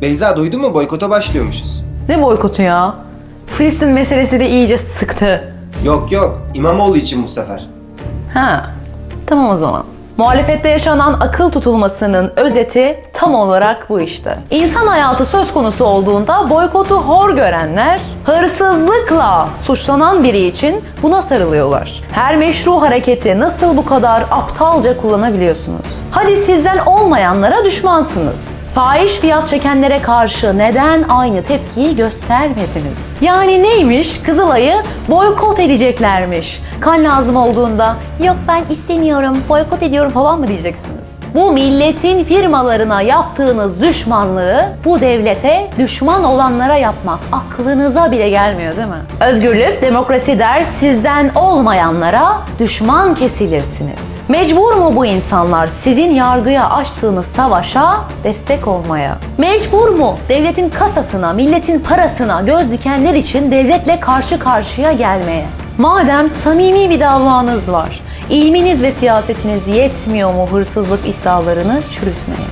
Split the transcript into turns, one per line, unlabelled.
Beyza duydun mu boykota başlıyormuşuz.
Ne boykotu ya? Filistin meselesi de iyice sıktı.
Yok yok İmamoğlu için bu sefer.
Ha, tamam o zaman. Muhalefette yaşanan akıl tutulmasının özeti tam olarak bu işte. İnsan hayatı söz konusu olduğunda boykotu hor görenler, hırsızlıkla suçlanan biri için buna sarılıyorlar. Her meşru hareketi nasıl bu kadar aptalca kullanabiliyorsunuz? Hadi sizden olmayanlara düşmansınız. Fahiş fiyat çekenlere karşı neden aynı tepkiyi göstermediniz? Yani neymiş? Kızılay'ı boykot edeceklermiş. Kan lazım olduğunda yok ben istemiyorum, boykot ediyorum falan mı diyeceksiniz? Bu milletin firmalarına yaptığınız düşmanlığı bu devlete düşman olanlara yapmak aklınıza bile gelmiyor değil mi? Özgürlük, demokrasi der sizden olmayanlara düşman kesilirsiniz. Mecbur mu bu insanlar sizin yargıya açtığınız savaşa destek olmaya? Mecbur mu devletin kasasına, milletin parasına göz dikenler için devletle karşı karşıya gelmeye? Madem samimi bir davanız var, ilminiz ve siyasetiniz yetmiyor mu hırsızlık iddialarını çürütmeye?